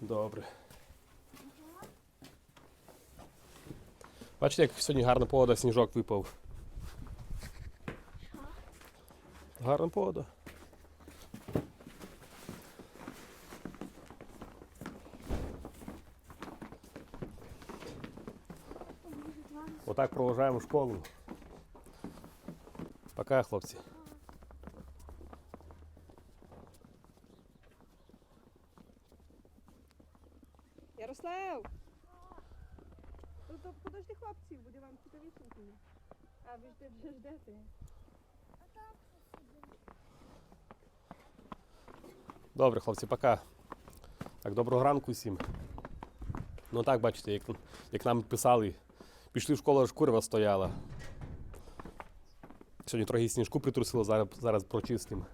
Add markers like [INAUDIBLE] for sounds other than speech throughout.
Добре. Бачите, як сьогодні гарна погода, сніжок випав. Гарна погода. Отак проважаємо школу. Пока, хлопці. Ярослав! Ну, то подожди хлопців, буде вам цікавіше. А ви жде, вже ждете. Добре, хлопці, пока. Так, доброго ранку всім. Ну так, бачите, як, як нам писали, пішли в школу, аж курва стояла. Сьогодні трохи сніжку притрусило, зараз, зараз прочистимо.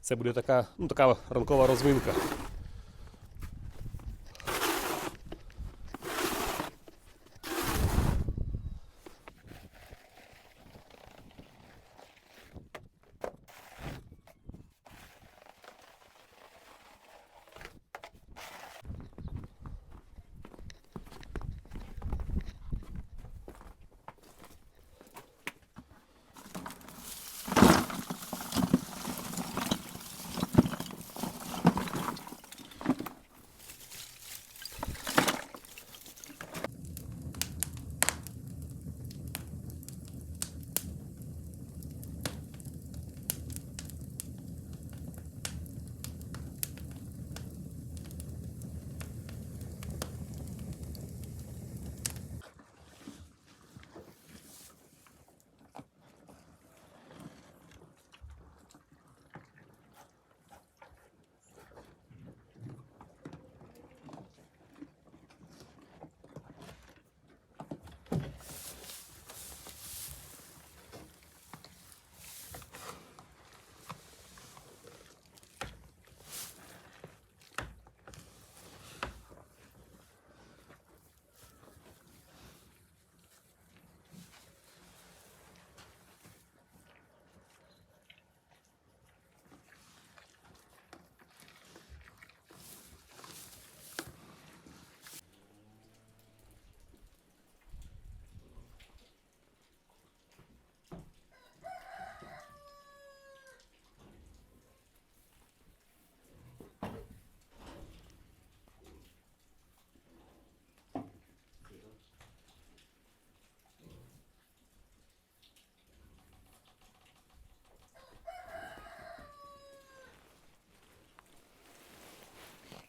Це буде така, ну, така ранкова розминка.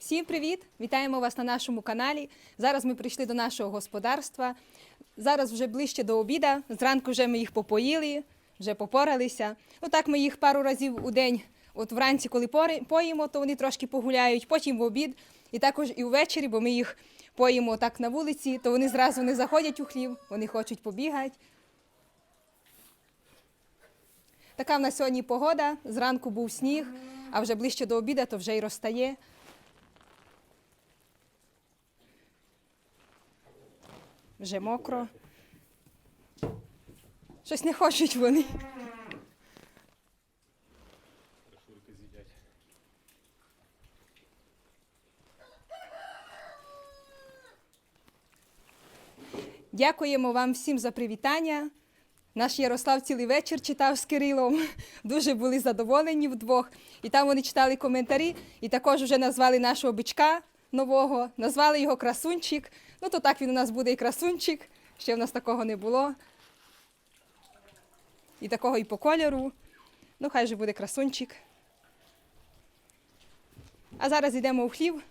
Всім привіт! Вітаємо вас на нашому каналі. Зараз ми прийшли до нашого господарства. Зараз вже ближче до обіда. Зранку вже ми їх попоїли, вже попоралися. Ну так ми їх пару разів у день. От вранці, коли поїмо, то вони трошки погуляють, потім в обід, і також і ввечері, бо ми їх поїмо так на вулиці, то вони зразу не заходять у хлів, вони хочуть побігати. Така в нас сьогодні погода. Зранку був сніг, а вже ближче до обіда, то вже й розтає. Вже мокро. Щось не хочуть вони. Дякуємо вам всім за привітання. Наш Ярослав цілий вечір читав з Кирилом. Дуже були задоволені вдвох. І там вони читали коментарі, і також вже назвали нашого бичка нового, назвали його красунчик. Ну то так він у нас буде і красунчик. Ще в нас такого не було. І такого і по кольору. Ну, хай же буде красунчик. А зараз йдемо у хлів.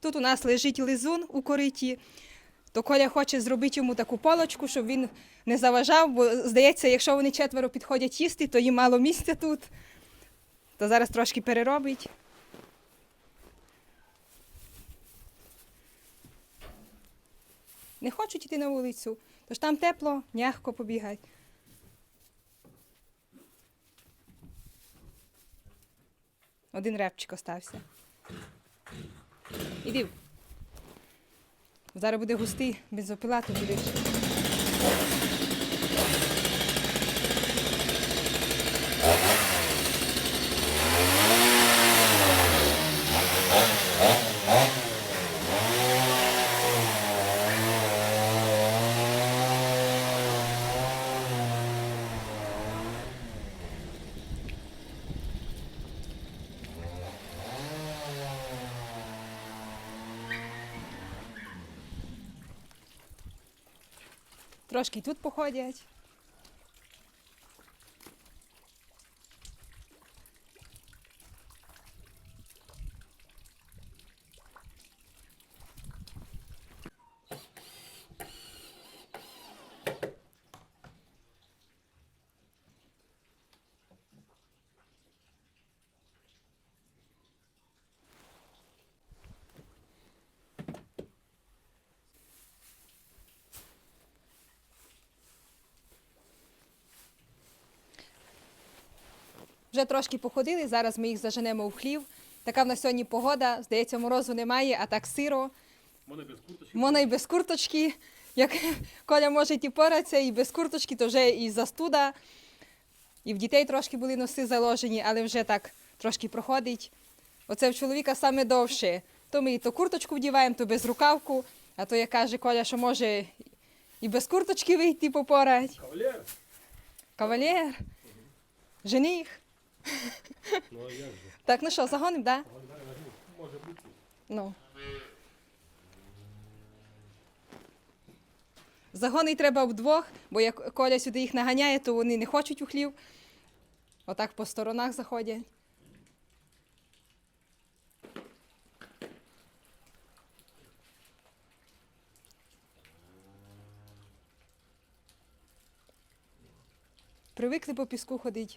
Тут у нас лежить лизун у кориті. То Коля хоче зробити йому таку полочку, щоб він не заважав, бо здається, якщо вони четверо підходять їсти, то їм мало місця тут. То зараз трошки переробить. Не хочуть йти на вулицю, тож там тепло, м'яко побігати. Один репчик остався. Іди. Зараз буде густий, бензопила, то будеш. Трошки тут походять. Вже трошки походили, зараз ми їх заженемо в хлів. Така в нас сьогодні погода, здається, морозу немає, а так сиро. Мене без курточки. Можна і без курточки. Як [LAUGHS] Коля може і поратися, і без курточки, то вже і застуда. І в дітей трошки були носи заложені, але вже так трошки проходить. Оце в чоловіка саме довше. То ми і то курточку вдіваємо, то без рукавку, а то як каже Коля, що може і без курточки вийти попорать. Кавалер. Кавалер, жених. Ну а як же? Так, ну що, загоним. Да? Може бути. Ну. Загони треба вдвох, бо як Коля сюди їх наганяє, то вони не хочуть у хлів. Отак по сторонах заходять. Привикли по піску ходити.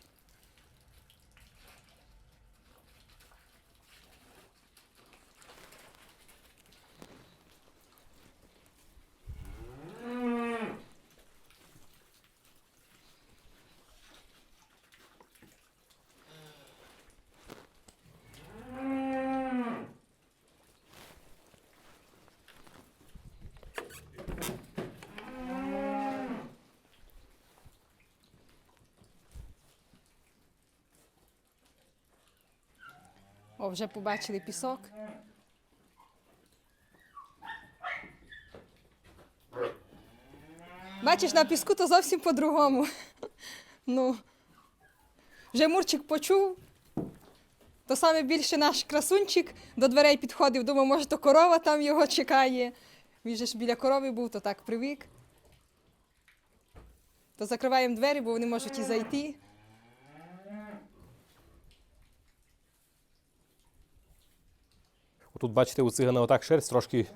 О, вже побачили пісок. Бачиш, на піску то зовсім по-другому. Ну, вже Мурчик почув. То саме більше наш красунчик до дверей підходив, думав, може, то корова там його чекає. Він же ж біля корови був, то так привик. То закриваємо двері, бо вони можуть і зайти. Тут, бачите, у цигана отак шерсть трошки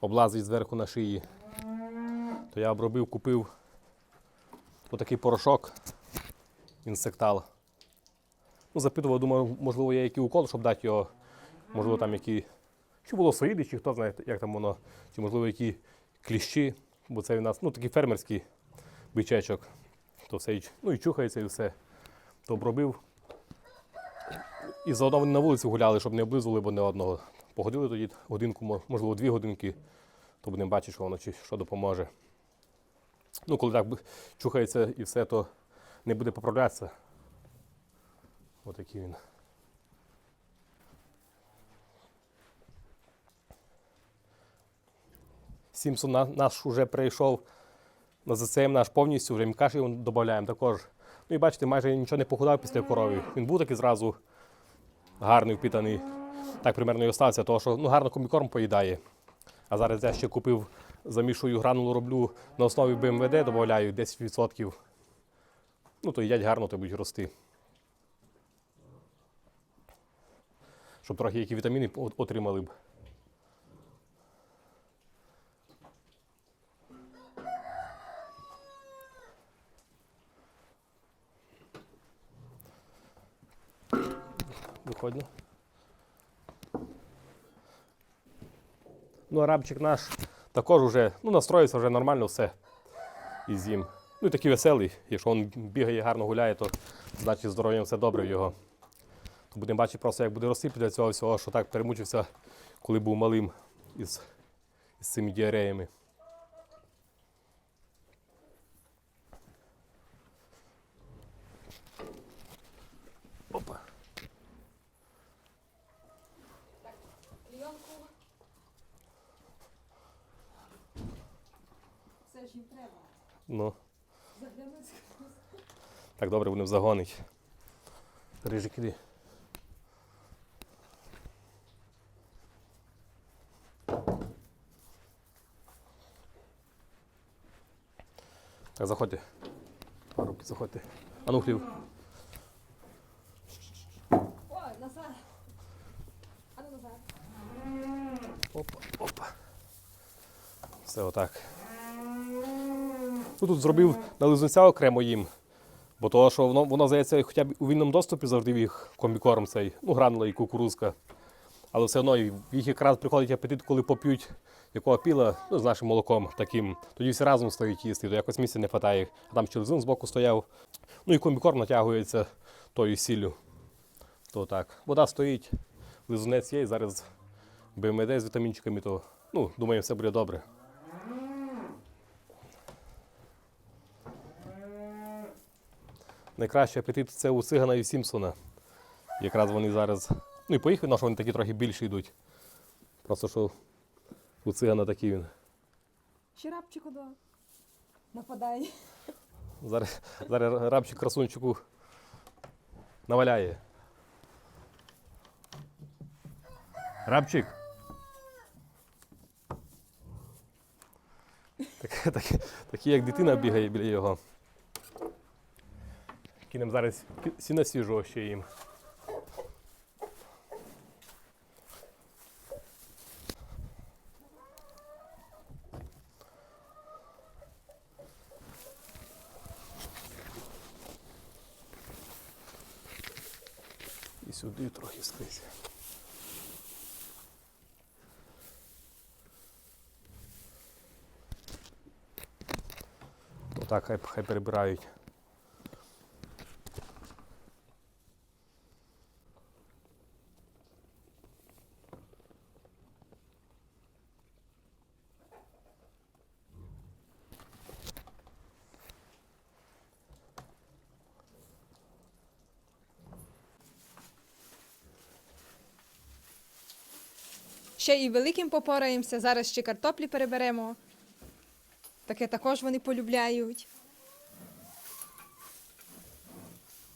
облазить зверху на шиї. То я обробив, купив отакий порошок інсектал. Ну, запитував, думаю, можливо, є який укол, щоб дати його, можливо, там які. Чи було соїди, чи хто знає, як там воно, чи можливо які кліщі, бо це у нас ну, такий фермерський бичечок. То все ну, і чухається, і все. То обробив. І заодно вони на вулиці гуляли, щоб не облизували, бо не одного. Походили тоді годинку, можливо, дві годинки, то будемо бачити, що воно чи що допоможе. Ну, коли так чухається і все, то не буде поправлятися. Отакий він. Сімсон на- наш вже прийшов на ЗЦМ наш повністю, вже каші додаємо також. Ну і бачите, майже нічого не похудав після корови. Він був такий зразу гарний, впітаний. Так примерно і остався, тому що ну, гарно комікорм поїдає. А зараз я ще купив, замішую гранулу, роблю на основі БМВД, додаю 10%. Ну, то їдять гарно, то будуть рости. Щоб трохи які вітаміни отримали б. Виходно. Ну, арабчик наш також вже ну, настроївся вже нормально все із їм. Ну і такий веселий. Якщо він бігає, гарно гуляє, то значить здоров'ям все добре в його. То будемо бачити просто, як буде рости після цього всього, що так перемучився, коли був малим із, із цими діареями. Їм треба. Ну, Заглянути. так добре будемо загонити. Рижик іди. Так, заходьте. Парубки, заходьте. А ну, хлів. О, назад. А ну назад. Опа, опа. Все отак. Ну, тут зробив на лизунця окремо їм. Бо того, що воно, воно здається, хоча б у вільному доступі завжди в їх комбікорм цей, ну, гранула і кукурузка. Але все одно їх якраз приходить апетит, коли поп'ють якого піла, ну, з нашим молоком таким. Тоді всі разом стоять їсти, то якось місця не вистачає. А там ще лизун збоку стояв. Ну і комбікорм натягується тою сіллю. То так. Вода стоїть, лизунець є, і зараз БМД з вітамінчиками, то ну, думаю, все буде добре. Найкращий апетит це у Цигана і Сімпсона. Якраз вони зараз. Ну і по їх видно, що вони такі трохи більші йдуть. Просто що у Цигана такий він. Ще рабчику до. Нападай. Зараз, зараз рабчик красунчику наваляє. Рабчик. Так, так, такий, як дитина бігає біля його. Кинем зараз сіна свіжого ще їм. І сюди трохи скрізь. Отак хай, хай перебирають. Ще і великим попораємося. Зараз ще картоплі переберемо. Таке також вони полюбляють.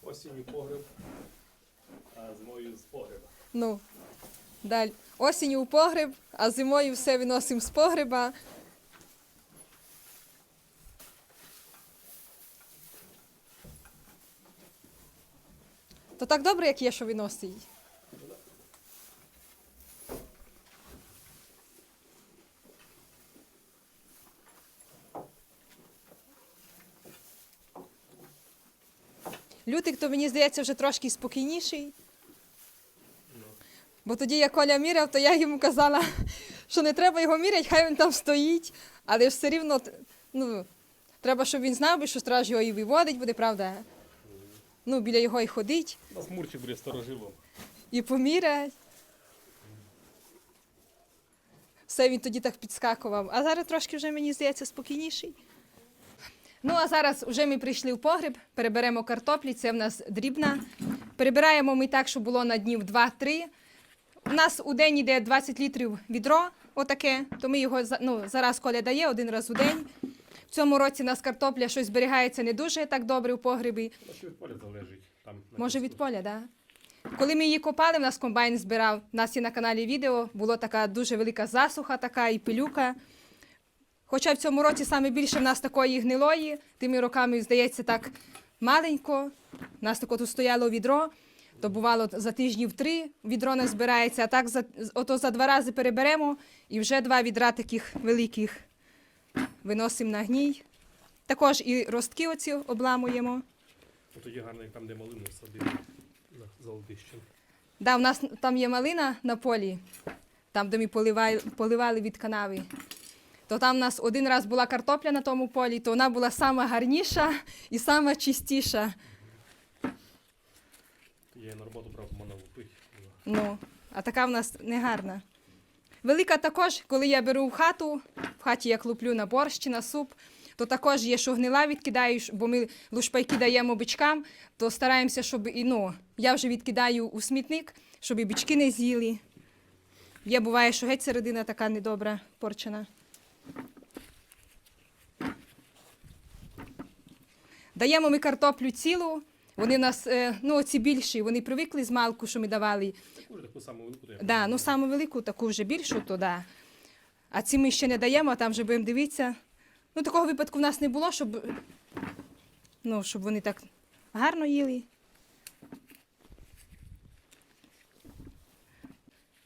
Осінню погреб, а зимою з погреба. Ну, далі. Осінню у погреб, а зимою все виносимо з погреба. То так добре, як є, що виносить. Лютик, то мені здається, вже трошки спокійніший. Бо тоді, як Коля міряв, то я йому казала, [LAUGHS] що не треба його міряти, хай він там стоїть. Але ж все рівно ну, треба, щоб він знав, що страж його і виводить буде, правда? Ну, біля його і ходить, У нас Мурчик буде старожилом. і поміряє. Все він тоді так підскакував. А зараз трошки вже, мені здається, спокійніший. Ну, а зараз вже ми прийшли в погреб, переберемо картоплі, це в нас дрібна. Перебираємо ми так, щоб було на днів 2-3. У нас у день йде 20 літрів відро, отаке, то ми його ну, зараз Коля дає один раз у день. В цьому році у нас картопля щось зберігається не дуже так добре у погребі. Що від поля залежить. Там Може від поля, так? Да? Коли ми її копали, в нас комбайн збирав. У нас є на каналі відео, була така дуже велика засуха, така і пилюка. Хоча в цьому році саме більше в нас такої гнилої, тими роками, здається, так маленько. У нас тако тут стояло відро, то бувало за тижнів три відро не збирається, а так за, ото за два рази переберемо і вже два відра таких великих виносимо на гній. Також і ростки оці обламуємо. Ну, Тоді гарно, як там, де малину садили на Золотищен. Да, у нас там є малина на полі, там, де ми поливали, поливали від канави. То там у нас один раз була картопля на тому полі, то вона була сама гарніша і сама чистіша. Я на роботу брав, мене лупить. Ну, а така в нас не гарна. Велика також, коли я беру в хату, в хаті я клуплю на борщ чи на суп, то також є, що гнила відкидаєш, бо ми лушпайки даємо бичкам, то стараємося, щоб і ну, я вже відкидаю у смітник, щоб і бички не з'їли. Є, буває, що геть середина така недобра, порчена. Даємо ми картоплю цілу. Вони нас, е, ну, ці більші, вони привикли з малку, що ми давали. Таку ж таку саму велику. я Да, ну саме велику, таку вже більшу, то да. А ці ми ще не даємо, а там вже будемо дивитися. Ну, такого випадку в нас не було, щоб, ну, щоб вони так гарно їли.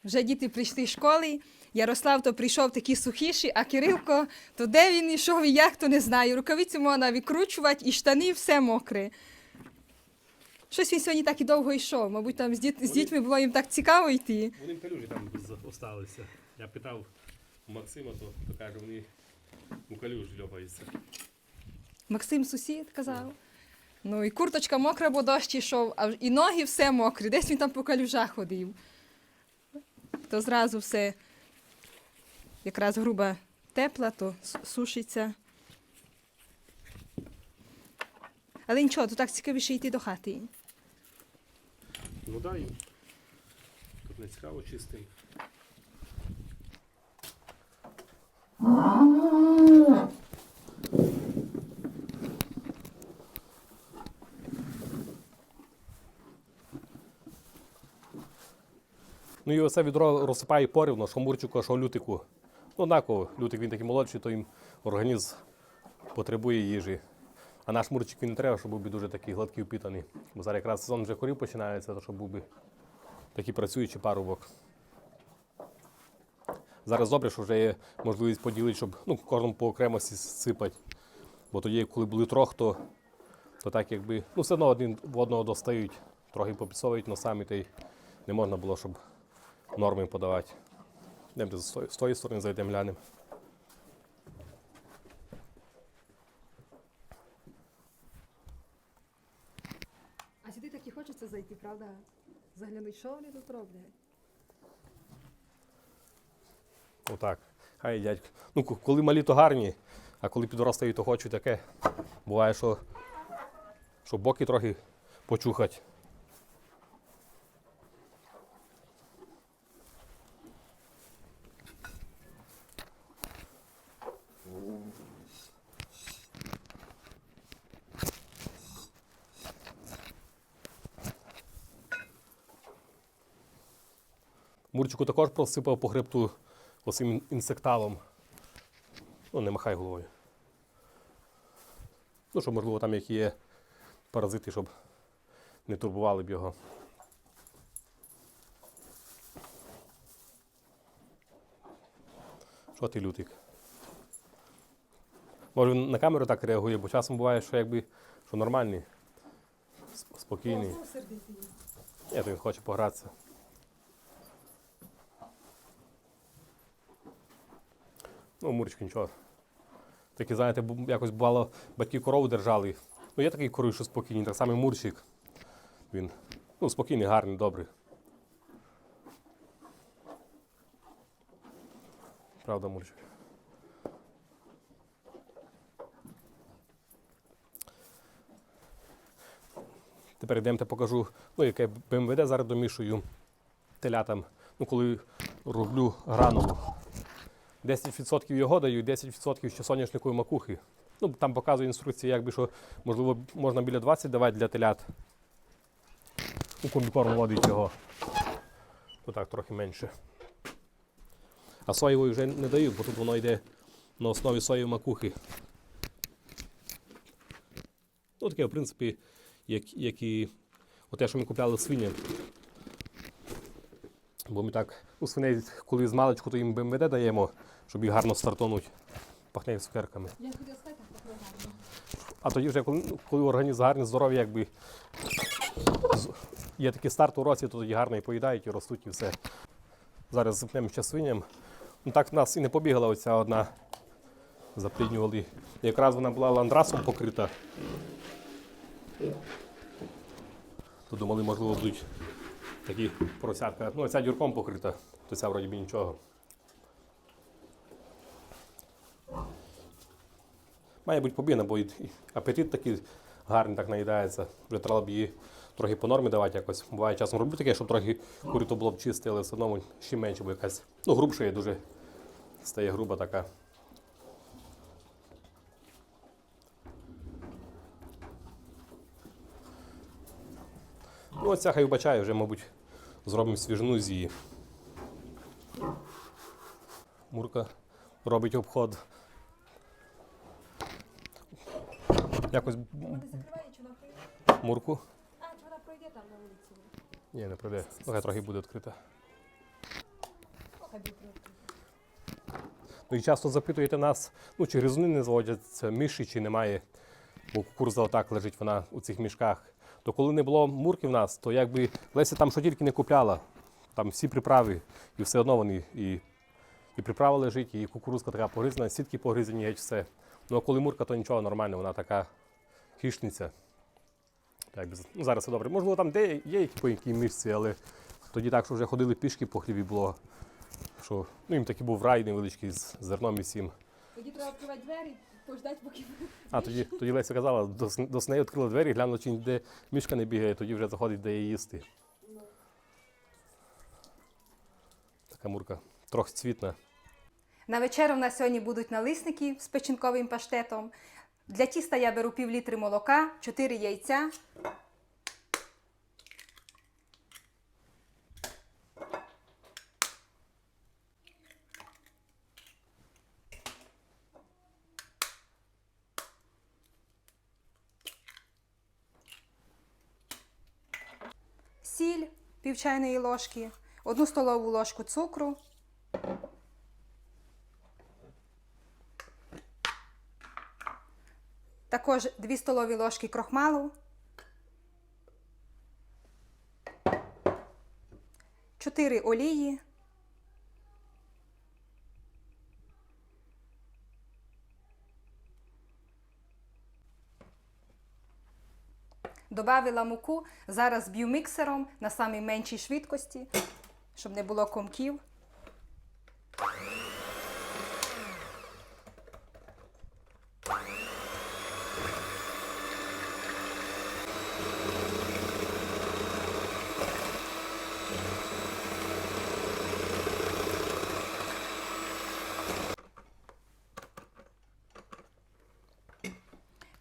Вже діти прийшли з школи. Ярослав то прийшов такий сухіший, а Кирилко, то де він йшов і як, то не знаю. Рукавиці можна викручувати, і штани все мокре. Щось він сьогодні так і довго йшов. Мабуть, там з, діт... з дітьми було їм так цікаво йти. Вони калюжі там залишилися. Я питав Максима, то, то каже, вони у калюжі льопаються. Максим сусід казав. Ну і курточка мокра, бо дощ йшов, а і ноги все мокрі. Десь він там по калюжах ходив. То зразу все якраз груба тепла, то сушиться. Але нічого, то так цікавіше йти до хати. Ну да, їм. Тут не цікаво чистим. Ну і оце відро розсипає порівно, що Мурчику, що лютику. Однаково, лютик він такий молодший, то їм організм потребує їжі. А наш мурчик він не треба, щоб був би дуже такий гладкий впітаний. Бо зараз якраз сезон вже корів починається, то щоб був би такий працюючий парубок. Зараз добре, що вже є можливість поділити, щоб ну, кожному по окремості сипати. Бо тоді, коли були трьох, то, то так якби. Ну, все одно один в одного достають, трохи попісовують носами, та й не можна було, щоб норми подавати. Йдемте з тої, сторони зайдемо глянемо. А сюди так і хочеться зайти, правда? Заглянути, що вони тут роблять. Отак. Хай дядько. Ну, коли малі, то гарні, а коли підростають, то хочуть таке. Буває, що, що боки трохи почухать. Мурчику також просипав по хребту оцим інсекталом. Ну, не махай головою. Ну, щоб, можливо, там які є паразити, щоб не турбували б його. Що ти лютик? Може він на камеру так реагує, бо часом буває, що якби що нормальний, спокійний. Ні, то він хоче погратися. Ну, Мурчик нічого. Такі, знаєте, якось бувало, батьки корову держали. Ну, є такий король, що спокійний, так само Мурчик. Він ну, спокійний, гарний, добрий. Правда, Мурчик. Тепер йдемте покажу, ну, яке БМВД зараз домішую телятам. Ну, коли роблю гранулу. 10% його даю, 10% ще соняшникової макухи. Ну, там показує інструкція, якби що, можливо, можна біля 20 давати для телят. У комбікорм водить його. То так, трохи менше. А соєвої вже не даю, бо тут воно йде на основі соєвої макухи. Ну, таке, в принципі, як, як і те, що ми купляли свині. Бо ми так, у свиней, коли з маличку, то їм БМВД даємо, щоб їх гарно стартонуть. Пахне цукерками. Я хотіла сказати, так гарно. А тоді вже, коли, коли організм гарний, здоровий, якби є такий старт у році, то тоді гарно і поїдають, і ростуть, і все. Зараз зупнемо ще свиням. Ну так в нас і не побігла оця одна. Запліднювали. Якраз вона була ландрасом покрита. То думали, можливо, будуть такі поросятка. Ну, ця дюрком покрита, то ця вроді нічого. Має бути побігна, бо і апетит такий гарний так наїдається. Вже треба б її трохи по нормі давати якось. Буває часом роблю таке, щоб трохи курито було б чисте, але все одно ще менше, бо якась. Ну, грубша є дуже стає груба така. Ну, оця хай вбачає, вже, мабуть, зробимо свіжину з її. Мурка робить обход Якось Вона закриває, чи вона пройде? мурку. А, чи вона пройде там на вулиці? Ні, не пройде. Нехай трохи буде відкрита. Буде. Ну і часто запитуєте нас, ну чи гризуни не зводяться миші, чи немає, бо кукуруза отак лежить вона у цих мішках. То коли не було мурки в нас, то якби Леся там що тільки не купляла, там всі приправи, і все одно вони і, і приправа лежить, і кукурузка така погризана, сітки погризані, геть все. Ну а коли мурка, то нічого нормально, вона така хищниця. Так, ну, зараз все добре. Можливо, там де є які по якій мишці, але тоді так, що вже ходили пішки по хлібі було. Що, ну, їм такий був рай невеличкий з зерном і всім. Тоді треба відкривати двері, пождати, поки А тоді, тоді Леся казала, до, с- до неї відкрила двері, глянула, чи ніде мішка не бігає, тоді вже заходить, де її їсти. Така мурка, трохи цвітна. На вечерю в нас сьогодні будуть налисники з печінковим паштетом. Для тіста я беру пів літри молока, 4 яйця. Сіль пів чайної ложки, одну столову ложку цукру, Також 2 столові ложки крохмалу, 4 олії, Добавила муку, зараз б'ю міксером на самій меншій швидкості, щоб не було комків.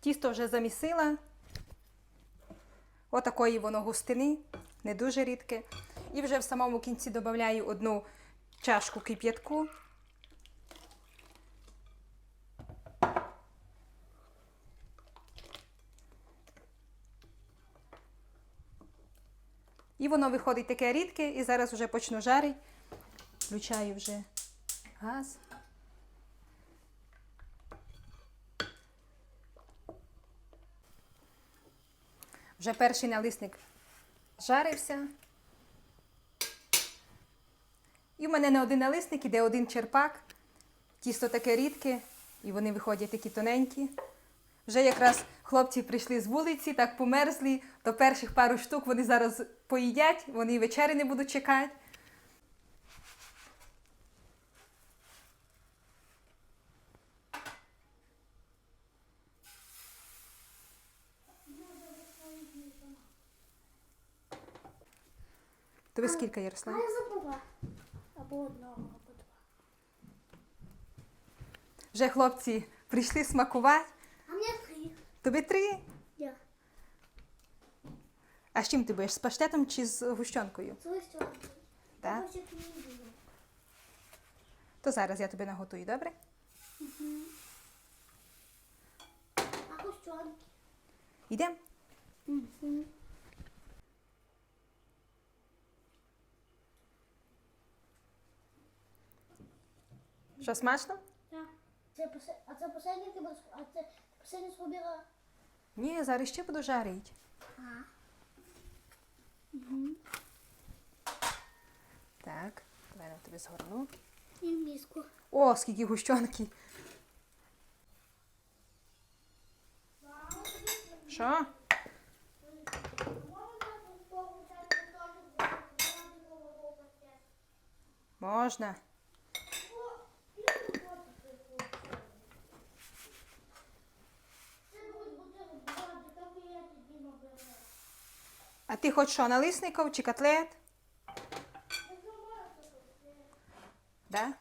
Тісто вже замісила. Отакої воно густини, не дуже рідке. І вже в самому кінці додаю одну чашку кип'ятку. І воно виходить таке рідке, і зараз вже почну жарити. Включаю вже газ. Вже перший налисник жарився. І в мене не один налисник іде один черпак. Тісто таке рідке, і вони виходять такі тоненькі. Вже якраз хлопці прийшли з вулиці, так померзли, то перших пару штук вони зараз поїдять, вони вечері не будуть чекати. Тобі скільки, Ярослав? А я забула. Або одного, або два. Вже хлопці прийшли смакувати. А мені три. Тобі три. Я. А з чим ти будеш? З паштетом чи з гущонкою? Це ось цього. Так? Ось як. То зараз я тобі наготую, добре? А ось чонки. Йдемо? Що смачно? Так. Це посе- А це последнє ти будеш, а це последнє зробила. Ні, зараз ще буду жарити. А. Так, давай я тобі згорну. І в миску. О, скільки гущонки. Що? Можна. А ти хоч що, налисников чи котлет? Да?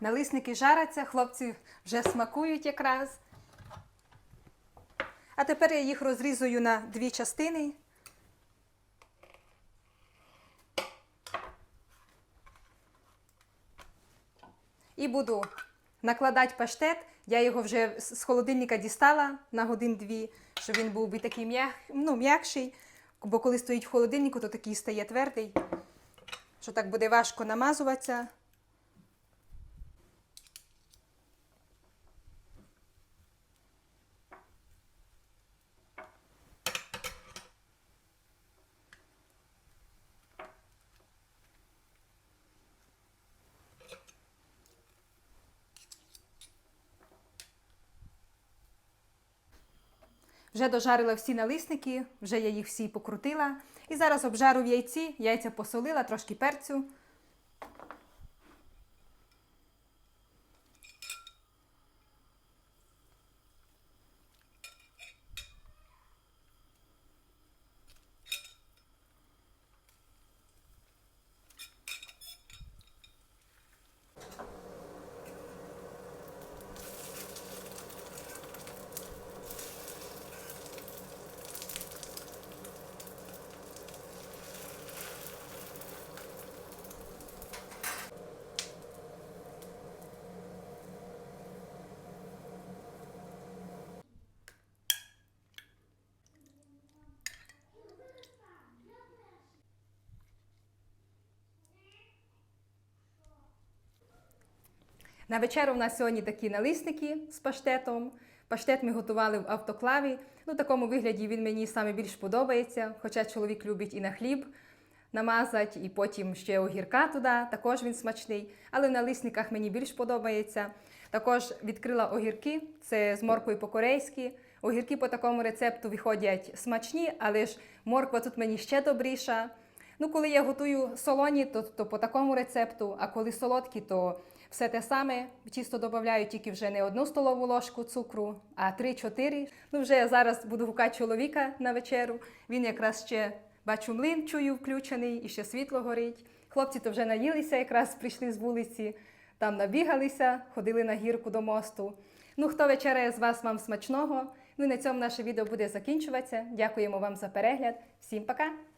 Налисники жаряться, хлопці вже смакують якраз. А тепер я їх розрізую на дві частини. І буду накладати паштет. Я його вже з холодильника дістала на годин-дві, щоб він був би такий м'як, ну, м'якший. Бо коли стоїть в холодильнику, то такий стає твердий, що так буде важко намазуватися. Вже дожарила всі налисники, вже я їх всі покрутила. І зараз обжару в яйці, яйця посолила, трошки перцю. На вечерю у нас сьогодні такі налисники з паштетом. Паштет ми готували в автоклаві. Ну, в такому вигляді він мені саме більш подобається, хоча чоловік любить і на хліб намазати, і потім ще огірка туди, також він смачний. Але в налисниках мені більш подобається. Також відкрила огірки, це з морквою по-корейськи. Огірки по такому рецепту виходять смачні, але ж морква тут мені ще добріша. Ну, коли я готую солоні, то, то по такому рецепту, а коли солодкі, то все те саме. Тісто додаю тільки вже не одну столову ложку цукру, а 3-4. Ну, вже я зараз буду гукати чоловіка на вечеру. Він якраз ще бачу млин, чую, включений, і ще світло горить. Хлопці то вже наїлися, якраз прийшли з вулиці, там набігалися, ходили на гірку до мосту. Ну, хто вечеряє з вас, вам смачного. Ну і на цьому наше відео буде закінчуватися. Дякуємо вам за перегляд. Всім пока!